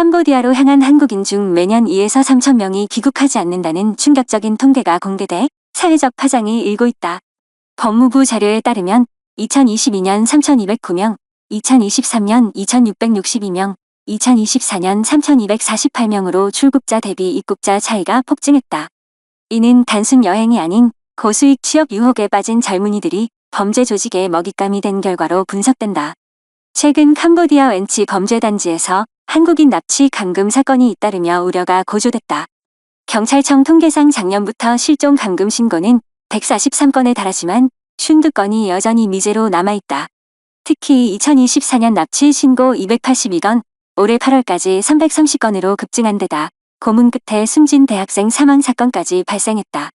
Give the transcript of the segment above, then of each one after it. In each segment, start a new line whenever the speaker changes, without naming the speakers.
캄보디아로 향한 한국인 중 매년 2에서 3천 명이 귀국하지 않는다는 충격적인 통계가 공개돼 사회적 파장이 일고 있다. 법무부 자료에 따르면 2022년 3,209명, 2023년 2,662명, 2024년 3,248명으로 출국자 대비 입국자 차이가 폭증했다. 이는 단순 여행이 아닌 고수익 취업 유혹에 빠진 젊은이들이 범죄 조직의 먹잇감이 된 결과로 분석된다. 최근 캄보디아 웬치 범죄단지에서 한국인 납치 감금 사건이 잇따르며 우려가 고조됐다. 경찰청 통계상 작년부터 실종 감금 신고는 143건에 달하지만 52건이 여전히 미제로 남아있다. 특히 2024년 납치 신고 282건, 올해 8월까지 330건으로 급증한 데다 고문 끝에 숨진 대학생 사망 사건까지 발생했다.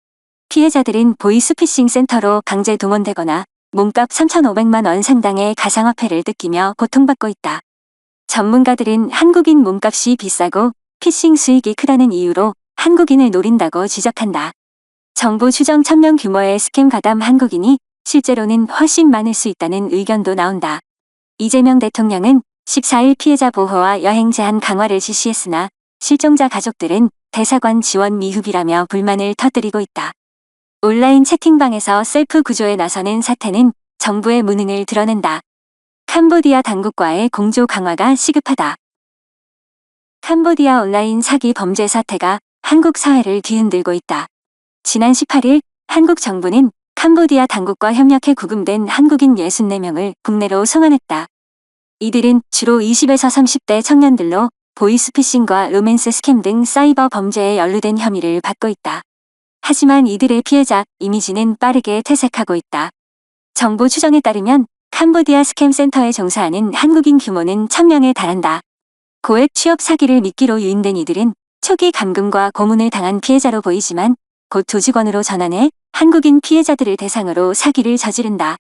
피해자들은 보이스피싱 센터로 강제 동원되거나 몸값 3,500만 원 상당의 가상화폐를 뜯기며 고통받고 있다. 전문가들은 한국인 몸값이 비싸고 피싱 수익이 크다는 이유로 한국인을 노린다고 지적한다. 정부 추정 천명 규모의 스캠 가담 한국인이 실제로는 훨씬 많을 수 있다는 의견도 나온다. 이재명 대통령은 14일 피해자 보호와 여행 제한 강화를 지시했으나 실종자 가족들은 대사관 지원 미흡이라며 불만을 터뜨리고 있다. 온라인 채팅방에서 셀프 구조에 나서는 사태는 정부의 무능을 드러낸다. 캄보디아 당국과의 공조 강화가 시급하다. 캄보디아 온라인 사기 범죄 사태가 한국 사회를 뒤흔들고 있다. 지난 18일 한국 정부는 캄보디아 당국과 협력해 구금된 한국인 64명을 국내로 송환했다. 이들은 주로 20에서 30대 청년들로 보이스피싱과 로맨스 스캠 등 사이버 범죄에 연루된 혐의를 받고 있다. 하지만 이들의 피해자 이미지는 빠르게 퇴색하고 있다. 정부 추정에 따르면 캄보디아 스캠 센터에 종사하는 한국인 규모는 1000명에 달한다. 고액 취업 사기를 미끼로 유인된 이들은 초기 감금과 고문을 당한 피해자로 보이지만 곧 조직원으로 전환해 한국인 피해자들을 대상으로 사기를 저지른다.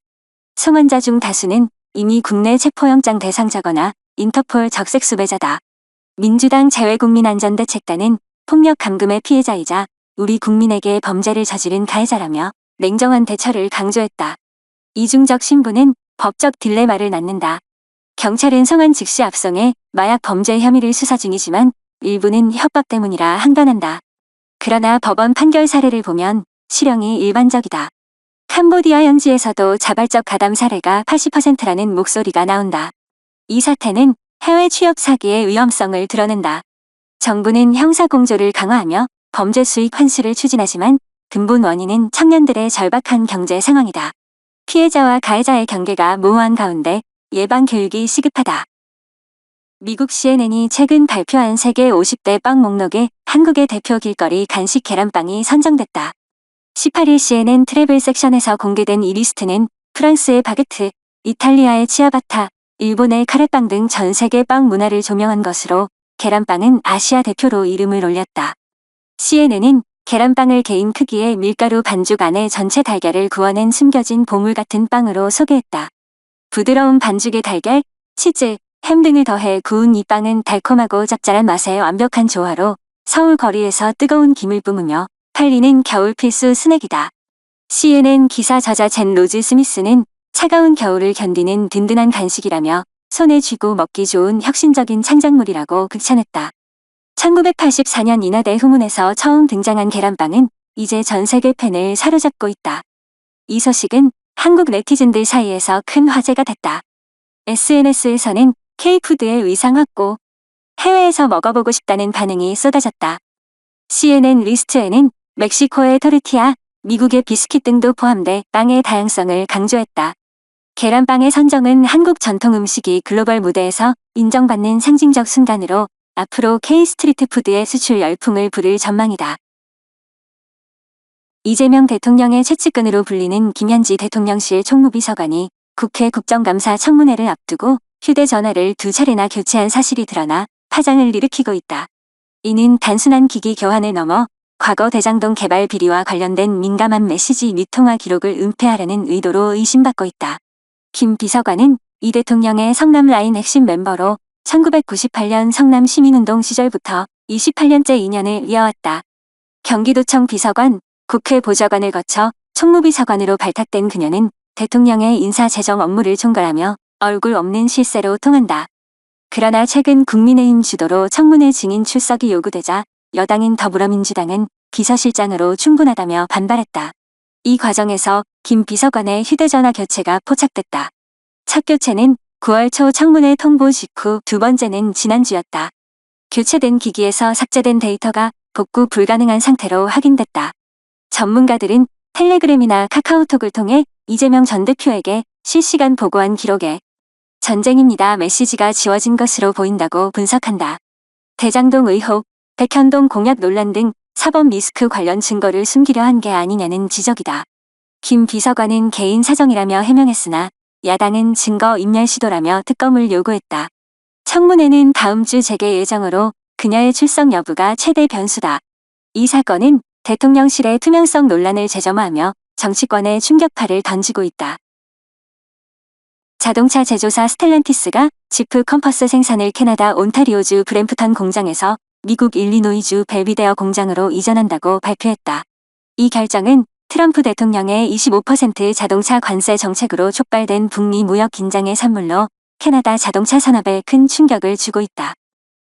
송환자 중 다수는 이미 국내 체포영장 대상자거나 인터폴 적색 수배자다. 민주당 재외국민안전대책단은 폭력 감금의 피해자이자 우리 국민에게 범죄를 저지른 가해자라며 냉정한 대처를 강조했다. 이중적 신분은 법적 딜레마를 낳는다. 경찰은 성한 즉시 압송해 마약 범죄 혐의를 수사 중이지만 일부는 협박 때문이라 항변한다. 그러나 법원 판결 사례를 보면 실형이 일반적이다. 캄보디아 현지에서도 자발적 가담 사례가 80%라는 목소리가 나온다. 이 사태는 해외 취업 사기의 위험성을 드러낸다. 정부는 형사 공조를 강화하며 범죄 수익 환수를 추진하지만 근본 원인은 청년들의 절박한 경제 상황이다. 피해자와 가해자의 경계가 모호한 가운데 예방 교육이 시급하다. 미국 CNN이 최근 발표한 세계 50대 빵 목록에 한국의 대표 길거리 간식 계란빵이 선정됐다. 18일 CNN 트래블 섹션에서 공개된 이 리스트는 프랑스의 바게트, 이탈리아의 치아바타, 일본의 카레빵 등 전 세계 빵 문화를 조명한 것으로 계란빵은 아시아 대표로 이름을 올렸다. CNN은 계란빵을 개인 크기의 밀가루 반죽 안에 전체 달걀을 구워낸 숨겨진 보물 같은 빵으로 소개했다. 부드러운 반죽의 달걀, 치즈, 햄 등을 더해 구운 이 빵은 달콤하고 짭짤한 맛의 완벽한 조화로 서울 거리에서 뜨거운 김을 뿜으며 팔리는 겨울 필수 스낵이다. CNN 기사 저자 젠 로즈 스미스는 차가운 겨울을 견디는 든든한 간식이라며 손에 쥐고 먹기 좋은 혁신적인 창작물이라고 극찬했다. 1984년 인하대 후문에서 처음 등장한 계란빵은 이제 전 세계 팬을 사로잡고 있다. 이 소식은 한국 네티즌들 사이에서 큰 화제가 됐다. SNS에서는 K푸드의 위상 확고, 해외에서 먹어보고 싶다는 반응이 쏟아졌다. CNN 리스트에는 멕시코의 토르티아, 미국의 비스킷 등도 포함돼 빵의 다양성을 강조했다. 계란빵의 선정은 한국 전통 음식이 글로벌 무대에서 인정받는 상징적 순간으로 앞으로 K-스트리트 푸드의 수출 열풍을 부를 전망이다. 이재명 대통령의 최측근으로 불리는 김현지 대통령실 총무비서관이 국회 국정감사 청문회를 앞두고 휴대전화를 두 차례나 교체한 사실이 드러나 파장을 일으키고 있다. 이는 단순한 기기 교환을 넘어 과거 대장동 개발 비리와 관련된 민감한 메시지 및 통화 기록을 은폐하려는 의도로 의심받고 있다. 김 비서관은 이 대통령의 성남 라인 핵심 멤버로 1998년 성남 시민운동 시절부터 28년째 인연을 이어왔다. 경기도청 비서관, 국회 보좌관을 거쳐 총무비서관으로 발탁된 그녀는 대통령의 인사재정 업무를 총괄하며 얼굴 없는 실세로 통한다. 그러나 최근 국민의힘 주도로 청문회 증인 출석이 요구되자 여당인 더불어민주당은 비서실장으로 충분하다며 반발했다. 이 과정에서 김 비서관의 휴대전화 교체가 포착됐다. 첫 교체는 9월 초 청문회 통보 직후 두 번째는 지난주였다. 교체된 기기에서 삭제된 데이터가 복구 불가능한 상태로 확인됐다. 전문가들은 텔레그램이나 카카오톡을 통해 이재명 전 대표에게 실시간 보고한 기록에 전쟁입니다 메시지가 지워진 것으로 보인다고 분석한다. 대장동 의혹, 백현동 공약 논란 등 사법 리스크 관련 증거를 숨기려 한 게 아니냐는 지적이다. 김 비서관은 개인 사정이라며 해명했으나 야당은 증거 인멸 시도라며 특검을 요구했다. 청문회는 다음 주 재개 예정으로 그녀의 출석 여부가 최대 변수다. 이 사건은 대통령실의 투명성 논란을 재점화하며 정치권에 충격파를 던지고 있다. 자동차 제조사 스텔란티스가 지프 컴퍼스 생산을 캐나다 온타리오주 브램프턴 공장에서 미국 일리노이주 벨비데어 공장으로 이전한다고 발표했다. 이 결정은 트럼프 대통령의 25% 자동차 관세 정책으로 촉발된 북미 무역 긴장의 산물로 캐나다 자동차 산업에 큰 충격을 주고 있다.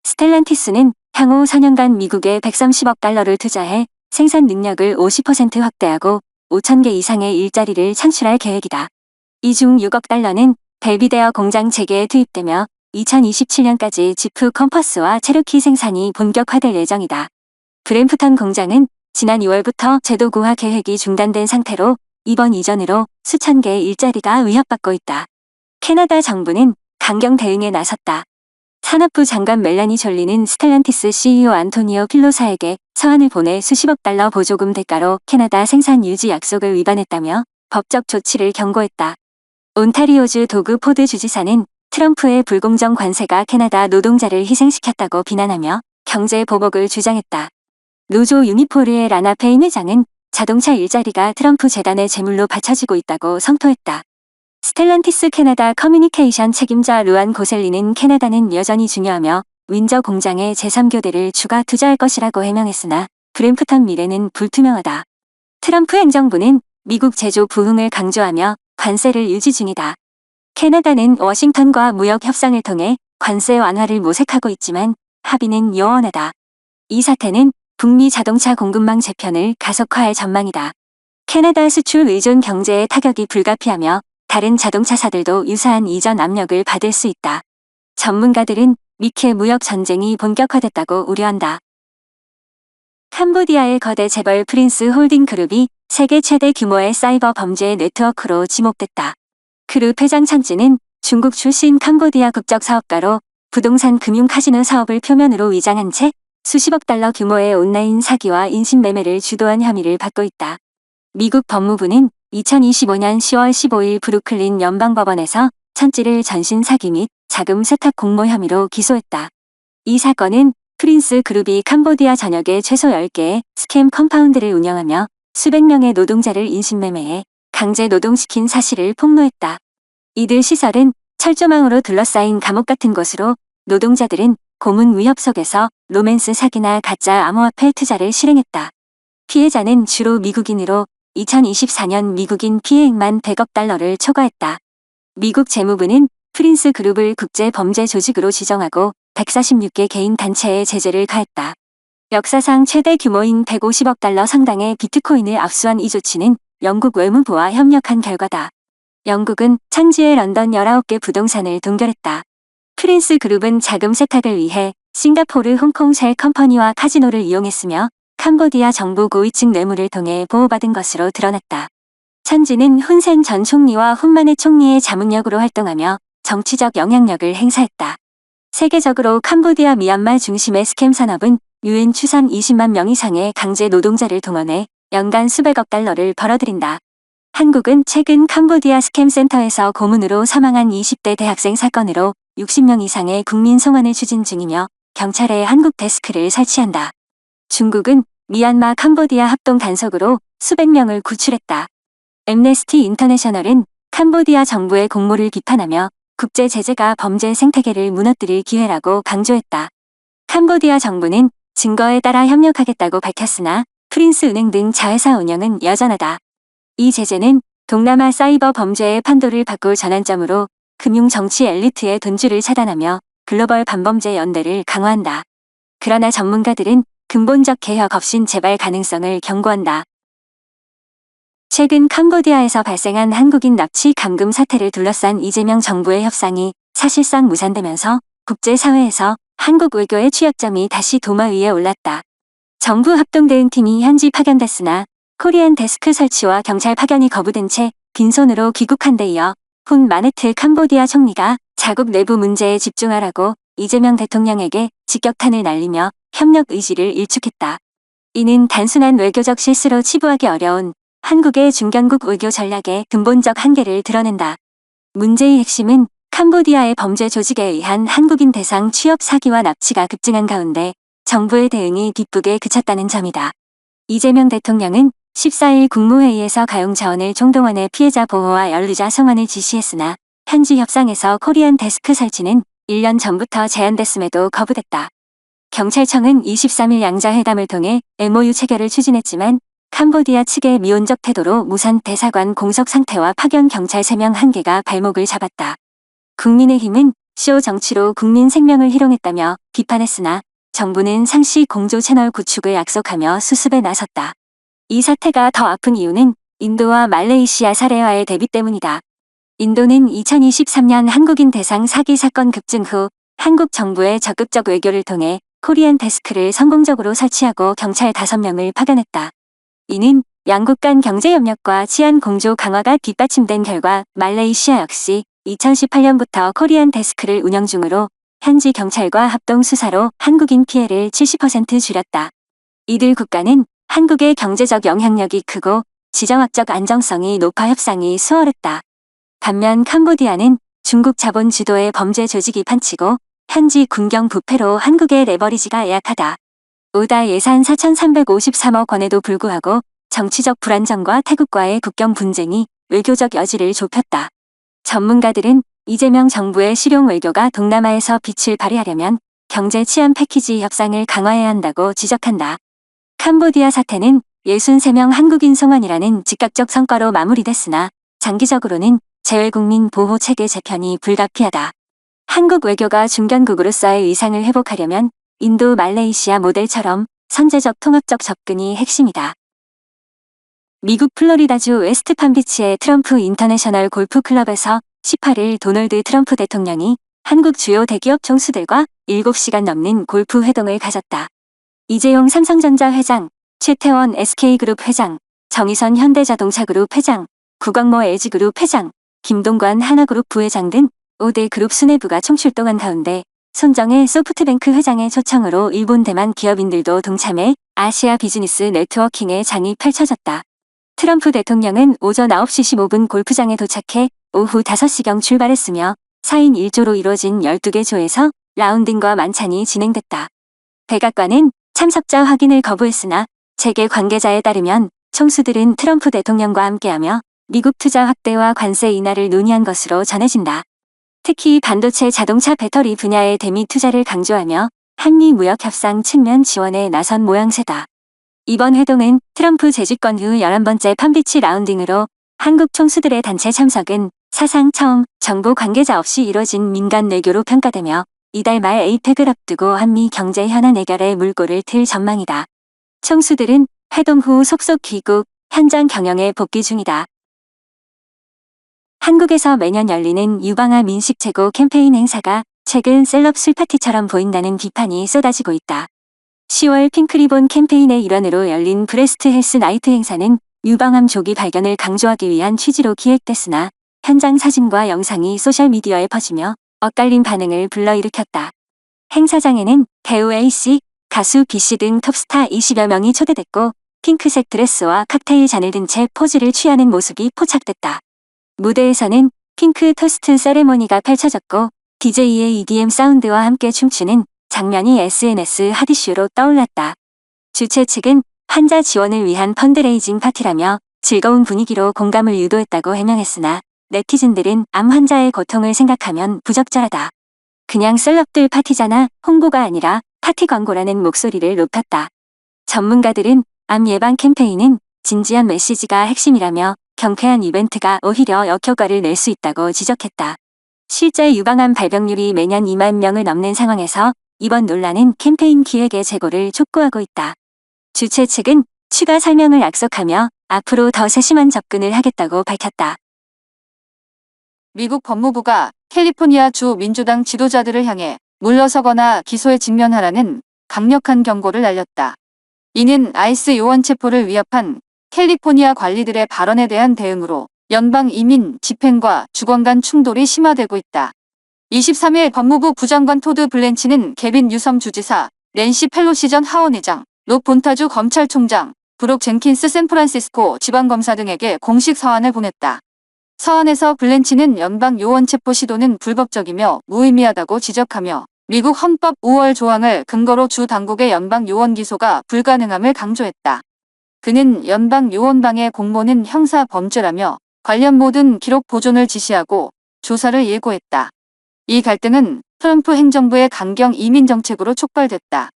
스텔란티스는 향후 4년간 미국에 130억 달러를 투자해 생산 능력을 50% 확대하고 5천 개 이상의 일자리를 창출할 계획이다. 이 중 6억 달러는 벨비데어 공장 재개에 투입되며 2027년까지 지프 컴퍼스와 체르키 생산이 본격화될 예정이다. 브램프턴 공장은 지난 2월부터 제도 고화 계획이 중단된 상태로 이번 이전으로 수천 개의 일자리가 위협받고 있다. 캐나다 정부는 강경 대응에 나섰다. 산업부 장관 멜라니 졸리는 스텔란티스 CEO 안토니오 필로사에게 서한을 보내 수십억 달러 보조금 대가로 캐나다 생산 유지 약속을 위반했다며 법적 조치를 경고했다. 온타리오주 도구 포드 주지사는 트럼프의 불공정 관세가 캐나다 노동자를 희생시켰다고 비난하며 경제 보복을 주장했다. 노조 유니포르의 라나 페인 회장은 자동차 일자리가 트럼프 재단의 재물로 받쳐지고 있다고 성토했다. 스텔란티스 캐나다 커뮤니케이션 책임자 루안 고셀리는 캐나다는 여전히 중요하며 윈저 공장의 제3교대를 추가 투자할 것이라고 해명했으나 브램프턴 미래는 불투명하다. 트럼프 행정부는 미국 제조 부흥을 강조하며 관세를 유지 중이다. 캐나다는 워싱턴과 무역 협상을 통해 관세 완화를 모색하고 있지만 합의는 요원하다. 이 사태는 북미 자동차 공급망 재편을 가속화할 전망이다. 캐나다 수출 의존 경제에 타격이 불가피하며 다른 자동차사들도 유사한 이전 압력을 받을 수 있다. 전문가들은 미케 무역 전쟁이 본격화됐다고 우려한다. 캄보디아의 거대 재벌 프린스 홀딩 그룹이 세계 최대 규모의 사이버 범죄 네트워크로 지목됐다. 그룹 회장 찬지는 중국 출신 캄보디아 국적 사업가로 부동산 금융 카지노 사업을 표면으로 위장한 채 수십억 달러 규모의 온라인 사기와 인신매매를 주도한 혐의를 받고 있다. 미국 법무부는 2025년 10월 15일 브루클린 연방법원에서 천지를 전신 사기 및 자금 세탁 공모 혐의로 기소했다. 이 사건은 프린스 그룹이 캄보디아 전역에 최소 10개의 스캠 컴파운드를 운영하며 수백 명의 노동자를 인신매매해 강제 노동시킨 사실을 폭로했다. 이들 시설은 철조망으로 둘러싸인 감옥 같은 곳으로 노동자들은 고문 위협 속에서 로맨스 사기나 가짜 암호화폐 투자를 실행했다. 피해자는 주로 미국인으로 2024년 미국인 피해액만 100억 달러를 초과했다. 미국 재무부는 프린스 그룹을 국제 범죄 조직으로 지정하고 146개 개인 단체에 제재를 가했다. 역사상 최대 규모인 150억 달러 상당의 비트코인을 압수한 이 조치는 영국 외무부와 협력한 결과다. 영국은 천지의 런던 19개 부동산을 동결했다. 프린스 그룹은 자금 세탁을 위해 싱가포르 홍콩 쉘 컴퍼니와 카지노를 이용했으며 캄보디아 정부 고위층 뇌물을 통해 보호받은 것으로 드러났다. 천지는 훈센 전 총리와 훈만의 총리의 자문역으로 활동하며 정치적 영향력을 행사했다. 세계적으로 캄보디아 미얀마 중심의 스캠 산업은 유엔 추산 20만 명 이상의 강제 노동자를 동원해 연간 수백억 달러를 벌어들인다. 한국은 최근 캄보디아 스캠 센터에서 고문으로 사망한 20대 대학생 사건으로 60명 이상의 국민 송환을 추진 중이며 경찰에 한국 데스크를 설치한다. 중국은 미얀마 캄보디아 합동 단속으로 수백 명을 구출했다. 엠네스티 인터내셔널은 캄보디아 정부의 공모를 비판하며 국제 제재가 범죄 생태계를 무너뜨릴 기회라고 강조했다. 캄보디아 정부는 증거에 따라 협력하겠다고 밝혔으나 프린스 은행 등 자회사 운영은 여전하다. 이 제재는 동남아 사이버 범죄의 판도를 바꿀 전환점으로 금융 정치 엘리트의 돈줄을 차단하며 글로벌 반범죄 연대를 강화한다. 그러나 전문가들은 근본적 개혁 없인 재발 가능성을 경고한다. 최근 캄보디아에서 발생한 한국인 납치 감금 사태를 둘러싼 이재명 정부의 협상이 사실상 무산되면서 국제사회에서 한국 외교의 취약점이 다시 도마 위에 올랐다. 정부 합동대응팀이 현지 파견됐으나 코리안 데스크 설치와 경찰 파견이 거부된 채 빈손으로 귀국한 데 이어 훈 마네트 캄보디아 총리가 자국 내부 문제에 집중하라고 이재명 대통령에게 직격탄을 날리며 협력 의지를 일축했다. 이는 단순한 외교적 실수로 치부하기 어려운 한국의 중견국 외교 전략의 근본적 한계를 드러낸다. 문제의 핵심은 캄보디아의 범죄 조직에 의한 한국인 대상 취업 사기와 납치가 급증한 가운데 정부의 대응이 뒷북에 그쳤다는 점이다. 이재명 대통령은 14일 국무회의에서 가용 자원을 총동원해 피해자 보호와 연루자 성환을 지시했으나 현지 협상에서 코리안 데스크 설치는 1년 전부터 제안됐음에도 거부됐다. 경찰청은 23일 양자회담을 통해 MOU 체결을 추진했지만 캄보디아 측의 미온적 태도로 무산 대사관 공석 상태와 파견 경찰 3명 한계가 발목을 잡았다. 국민의힘은 쇼 정치로 국민 생명을 희롱했다며 비판했으나 정부는 상시 공조 채널 구축을 약속하며 수습에 나섰다. 이 사태가 더 아픈 이유는 인도와 말레이시아 사례와의 대비 때문이다. 인도는 2023년 한국인 대상 사기 사건 급증 후 한국 정부의 적극적 외교를 통해 코리안 데스크를 성공적으로 설치하고 경찰 5명을 파견했다. 이는 양국 간 경제협력과 치안 공조 강화가 뒷받침된 결과 말레이시아 역시 2018년부터 코리안 데스크를 운영 중으로 현지 경찰과 합동 수사로 한국인 피해를 70% 줄였다. 이들 국가는 한국의 경제적 영향력이 크고 지정학적 안정성이 높아 협상이 수월했다. 반면 캄보디아는 중국 자본 주도의 범죄 조직이 판치고 현지 군경 부패로 한국의 레버리지가 약하다. 오다 예산 4,353억 원에도 불구하고 정치적 불안정과 태국과의 국경 분쟁이 외교적 여지를 좁혔다. 전문가들은 이재명 정부의 실용 외교가 동남아에서 빛을 발휘하려면 경제 치안 패키지 협상을 강화해야 한다고 지적한다. 캄보디아 사태는 63명 한국인 송환이라는 즉각적 성과로 마무리됐으나 장기적으로는 재외국민 보호 체계 재편이 불가피하다. 한국 외교가 중견국으로서의 위상을 회복하려면 인도 말레이시아 모델처럼 선제적 통합적 접근이 핵심이다. 미국 플로리다주 웨스트팜비치의 트럼프 인터내셔널 골프 클럽에서 18일 도널드 트럼프 대통령이 한국 주요 대기업 총수들과 7시간 넘는 골프 회동을 가졌다. 이재용 삼성전자 회장, 최태원 SK그룹 회장, 정의선 현대자동차그룹 회장, 구광모 LG그룹 회장, 김동관 하나그룹 부회장 등 5대 그룹 수뇌부가 총출동한 가운데 손정혜 소프트뱅크 회장의 초청으로 일본 대만 기업인들도 동참해 아시아 비즈니스 네트워킹의 장이 펼쳐졌다. 트럼프 대통령은 오전 9시 15분 골프장에 도착해 오후 5시경 출발했으며 4인 1조로 이뤄진 12개 조에서 라운딩과 만찬이 진행됐다. 백악관은 참석자 확인을 거부했으나 재계 관계자에 따르면 총수들은 트럼프 대통령과 함께하며 미국 투자 확대와 관세 인하를 논의한 것으로 전해진다. 특히 반도체 자동차 배터리 분야의 대미 투자를 강조하며 한미 무역 협상 측면 지원에 나선 모양새다. 이번 회동은 트럼프 재집권 후 11번째 팜비치 라운딩으로 한국 총수들의 단체 참석은 사상 처음 정보 관계자 없이 이뤄진 민간 외교로 평가되며 이달 말 에이펙을 앞두고 한미 경제 현안 해결에 물꼬를 틀 전망이다. 총수들은 회동 후 속속 귀국, 현장 경영에 복귀 중이다. 한국에서 매년 열리는 유방암 민식 제고 캠페인 행사가 최근 셀럽 술파티처럼 보인다는 비판이 쏟아지고 있다. 10월 핑크리본 캠페인의 일환으로 열린 브레스트 헬스 나이트 행사는 유방암 조기 발견을 강조하기 위한 취지로 기획됐으나 현장 사진과 영상이 소셜미디어에 퍼지며 엇갈린 반응을 불러일으켰다. 행사장에는 배우 A씨, 가수 B씨 등 톱스타 20여 명이 초대됐고 핑크색 드레스와 칵테일 잔을 든 채 포즈를 취하는 모습이 포착됐다. 무대에서는 핑크 토스트 세레모니가 펼쳐졌고 DJ의 EDM 사운드와 함께 춤추는 장면이 SNS 핫이슈로 떠올랐다. 주최 측은 환자 지원을 위한 펀드레이징 파티라며 즐거운 분위기로 공감을 유도했다고 해명했으나 네티즌들은 암 환자의 고통을 생각하면 부적절하다. 그냥 셀럽들 파티잖아 홍보가 아니라 파티 광고라는 목소리를 높였다. 전문가들은 암 예방 캠페인은 진지한 메시지가 핵심이라며 경쾌한 이벤트가 오히려 역효과를 낼 수 있다고 지적했다. 실제 유방암 발병률이 매년 2만 명을 넘는 상황에서 이번 논란은 캠페인 기획의 재고를 촉구하고 있다. 주최 측은 추가 설명을 약속하며 앞으로 더 세심한 접근을 하겠다고 밝혔다.
미국 법무부가 캘리포니아 주 민주당 지도자들을 향해 물러서거나 기소에 직면하라는 강력한 경고를 날렸다. 이는 아이스 요원 체포를 위협한 캘리포니아 관리들의 발언에 대한 대응으로 연방 이민 집행과 주권 간 충돌이 심화되고 있다. 23일 법무부 부장관 토드 블렌치는 개빈 유섬 주지사, 낸시 펠로시 전 하원의장, 로 본타주 검찰총장, 브록 젠킨스 샌프란시스코 지방검사 등에게 공식 서한을 보냈다. 서한에서 블렌치는 연방 요원 체포 시도는 불법적이며 무의미하다고 지적하며 미국 헌법 5월 조항을 근거로 주 당국의 연방 요원 기소가 불가능함을 강조했다. 그는 연방 요원방의 공모는 형사 범죄라며 관련 모든 기록 보존을 지시하고 조사를 예고했다. 이 갈등은 트럼프 행정부의 강경 이민 정책으로 촉발됐다.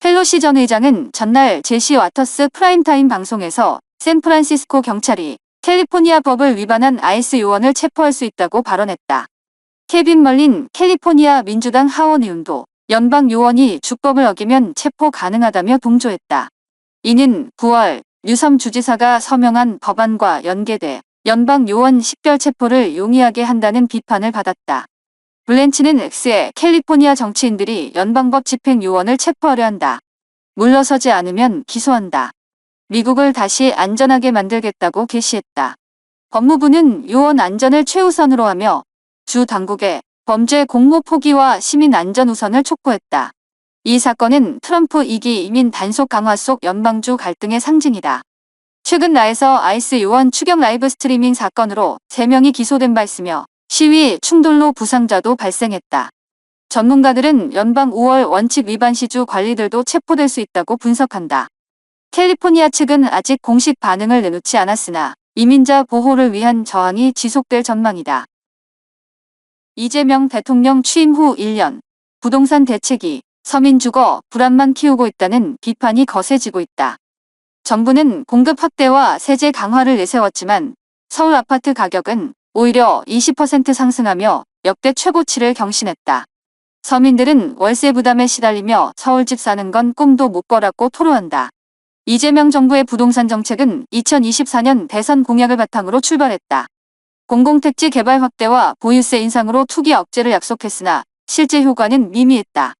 펠로시 전 의장은 전날 제시 와터스 프라임타임 방송에서 샌프란시스코 경찰이 캘리포니아 법을 위반한 아이스 요원을 체포할 수 있다고 발언했다. 케빈 멀린 캘리포니아 민주당 하원 의원도 연방 요원이 주법을 어기면 체포 가능하다며 동조했다. 이는 9월 유섬 주지사가 서명한 법안과 연계돼 연방 요원 식별 체포를 용이하게 한다는 비판을 받았다. 블렌치는 X에 캘리포니아 정치인들이 연방법 집행 요원을 체포하려 한다. 물러서지 않으면 기소한다. 미국을 다시 안전하게 만들겠다고 게시했다. 법무부는 요원 안전을 최우선으로 하며 주 당국에 범죄 공모 포기와 시민 안전 우선을 촉구했다. 이 사건은 트럼프 2기 이민 단속 강화 속 연방주 갈등의 상징이다. 최근 나에서 아이스 요원 추격 라이브 스트리밍 사건으로 3명이 기소된 바 있으며 시위 충돌로 부상자도 발생했다. 전문가들은 연방 5월 원칙 위반 시주 관리들도 체포될 수 있다고 분석한다. 캘리포니아 측은 아직 공식 반응을 내놓지 않았으나 이민자 보호를 위한 저항이 지속될 전망이다. 이재명 대통령 취임 후 1년 부동산 대책이 서민 주거 불안만 키우고 있다는 비판이 거세지고 있다. 정부는 공급 확대와 세제 강화를 내세웠지만 서울 아파트 가격은 오히려 20% 상승하며 역대 최고치를 경신했다. 서민들은 월세 부담에 시달리며 서울집 사는 건 꿈도 못 꿔라고 토로한다. 이재명 정부의 부동산 정책은 2024년 대선 공약을 바탕으로 출발했다. 공공택지 개발 확대와 보유세 인상으로 투기 억제를 약속했으나 실제 효과는 미미했다.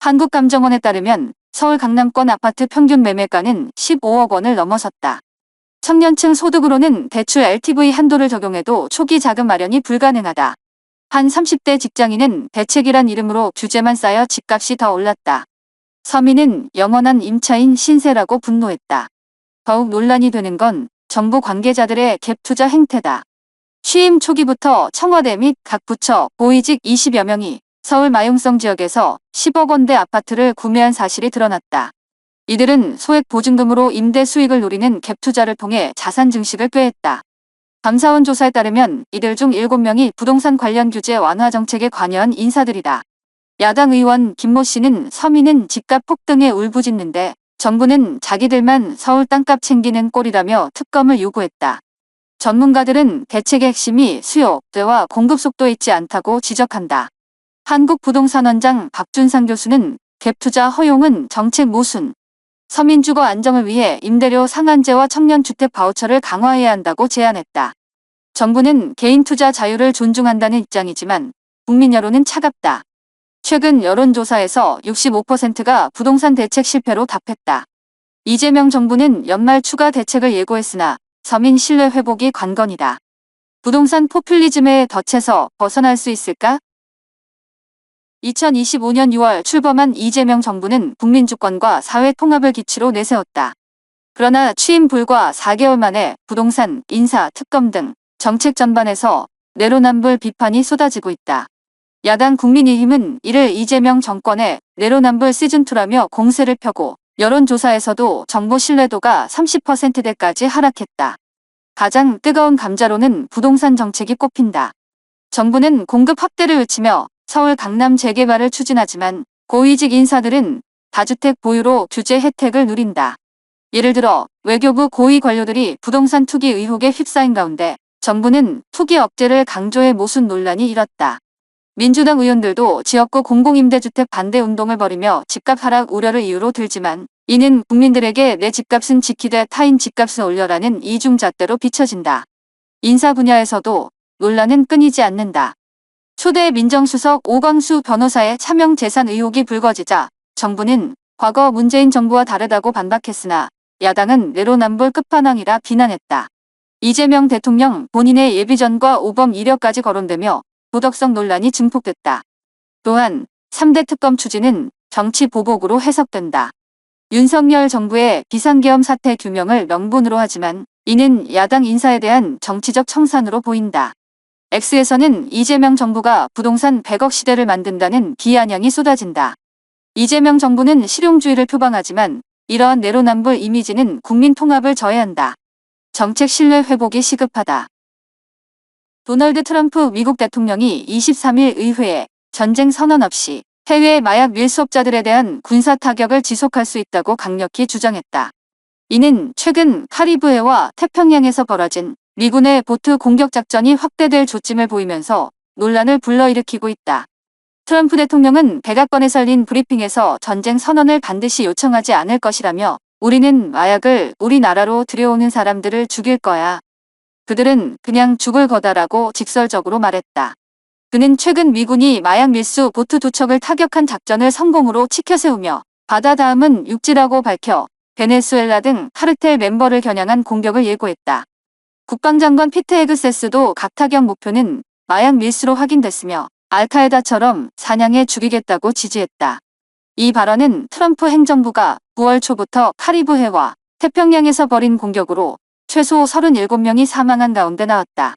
한국감정원에 따르면 서울 강남권 아파트 평균 매매가는 15억 원을 넘어섰다. 청년층 소득으로는 대출 LTV 한도를 적용해도 초기 자금 마련이 불가능하다. 한 30대 직장인은 대책이란 이름으로 규제만 쌓여 집값이 더 올랐다. 서민은 영원한 임차인 신세라고 분노했다. 더욱 논란이 되는 건 정부 관계자들의 갭 투자 행태다. 취임 초기부터 청와대 및 각 부처, 고위직 20여 명이 서울 마용성 지역에서 10억 원대 아파트를 구매한 사실이 드러났다. 이들은 소액 보증금으로 임대 수익을 노리는 갭 투자를 통해 자산 증식을 꾀했다. 감사원 조사에 따르면 이들 중 7명이 부동산 관련 규제 완화 정책에 관여한 인사들이다. 야당 의원 김모 씨는 서민은 집값 폭등에 울부짖는데 정부는 자기들만 서울 땅값 챙기는 꼴이라며 특검을 요구했다. 전문가들은 대책의 핵심이 수요, 대와 공급 속도에 있지 않다고 지적한다. 한국부동산원장 박준상 교수는 갭 투자 허용은 정책 모순, 서민 주거 안정을 위해 임대료 상한제와 청년주택 바우처를 강화해야 한다고 제안했다. 정부는 개인 투자 자유를 존중한다는 입장이지만 국민 여론은 차갑다. 최근 여론조사에서 65%가 부동산 대책 실패로 답했다. 이재명 정부는 연말 추가 대책을 예고했으나 서민 신뢰 회복이 관건이다. 부동산 포퓰리즘에 덫에서 벗어날 수 있을까? 2025년 6월 출범한 이재명 정부는 국민주권과 사회 통합을 기치로 내세웠다. 그러나 취임 불과 4개월 만에 부동산, 인사, 특검 등 정책 전반에서 내로남불 비판이 쏟아지고 있다. 야당 국민의힘은 이를 이재명 정권의 내로남불 시즌2라며 공세를 펴고 여론조사에서도 정부 신뢰도가 30%대까지 하락했다. 가장 뜨거운 감자로는 부동산 정책이 꼽힌다. 정부는 공급 확대를 외치며 서울 강남 재개발을 추진하지만 고위직 인사들은 다주택 보유로 규제 혜택을 누린다. 예를 들어 외교부 고위 관료들이 부동산 투기 의혹에 휩싸인 가운데 정부는 투기 억제를 강조해 모순 논란이 일었다. 민주당 의원들도 지역구 공공임대주택 반대 운동을 벌이며 집값 하락 우려를 이유로 들지만 이는 국민들에게 내 집값은 지키되 타인 집값은 올려라는 이중잣대로 비춰진다. 인사 분야에서도 논란은 끊이지 않는다. 초대 민정수석 오광수 변호사의 차명 재산 의혹이 불거지자 정부는 과거 문재인 정부와 다르다고 반박했으나 야당은 내로남불 끝판왕이라 비난했다. 이재명 대통령 본인의 예비전과 오범 이력까지 거론되며 도덕성 논란이 증폭됐다. 또한 3대 특검 추진은 정치 보복으로 해석된다. 윤석열 정부의 비상계엄 사태 규명을 명분으로 하지만 이는 야당 인사에 대한 정치적 청산으로 보인다. X에서는 이재명 정부가 부동산 100억 시대를 만든다는 비아냥이 쏟아진다. 이재명 정부는 실용주의를 표방하지만 이러한 내로남불 이미지는 국민 통합을 저해한다. 정책 신뢰 회복이 시급하다. 도널드 트럼프 미국 대통령이 23일 의회에 전쟁 선언 없이 해외 마약 밀수업자들에 대한 군사 타격을 지속할 수 있다고 강력히 주장했다. 이는 최근 카리브해와 태평양에서 벌어진 미군의 보트 공격 작전이 확대될 조짐을 보이면서 논란을 불러일으키고 있다. 트럼프 대통령은 백악관에 설린 브리핑에서 전쟁 선언을 반드시 요청하지 않을 것이라며 우리는 마약을 우리나라로 들여오는 사람들을 죽일 거야. 그들은 그냥 죽을 거다라고 직설적으로 말했다. 그는 최근 미군이 마약 밀수 보트 두 척을 타격한 작전을 성공으로 치켜세우며 바다 다음은 육지라고 밝혀 베네수엘라 등 카르텔 멤버를 겨냥한 공격을 예고했다. 국방장관 피트 에그세스도 각 타격 목표는 마약 밀수로 확인됐으며 알카에다처럼 사냥해 죽이겠다고 지지했다. 이 발언은 트럼프 행정부가 9월 초부터 카리브해와 태평양에서 벌인 공격으로 최소 37명이 사망한 가운데 나왔다.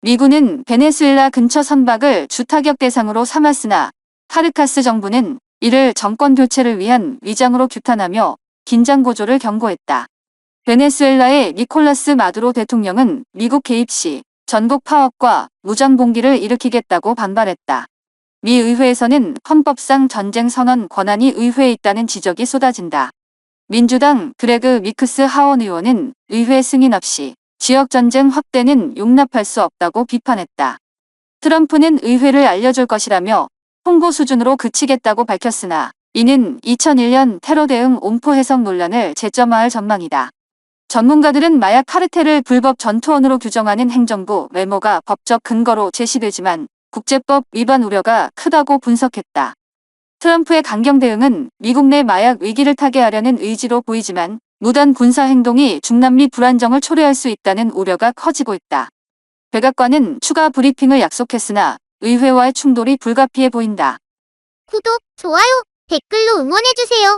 미군은 베네수엘라 근처 선박을 주타격 대상으로 삼았으나 카르카스 정부는 이를 정권 교체를 위한 위장으로 규탄하며 긴장 고조를 경고했다. 베네수엘라의 니콜라스 마두로 대통령은 미국 개입 시 전국 파업과 무장 봉기를 일으키겠다고 반발했다. 미 의회에서는 헌법상 전쟁 선언 권한이 의회에 있다는 지적이 쏟아진다. 민주당 그레그 미크스 하원 의원은 의회 승인 없이 지역 전쟁 확대는 용납할 수 없다고 비판했다. 트럼프는 의회를 알려줄 것이라며 홍보 수준으로 그치겠다고 밝혔으나 이는 2001년 테러 대응 옴포 해석 논란을 재점화할 전망이다. 전문가들은 마약 카르텔을 불법 전투원으로 규정하는 행정부 메모가 법적 근거로 제시되지만 국제법 위반 우려가 크다고 분석했다. 트럼프의 강경 대응은 미국 내 마약 위기를 타개하려는 의지로 보이지만 무단 군사 행동이 중남미 불안정을 초래할 수 있다는 우려가 커지고 있다. 백악관은 추가 브리핑을 약속했으나 의회와의 충돌이 불가피해 보인다.
구독, 좋아요, 댓글로 응원해주세요.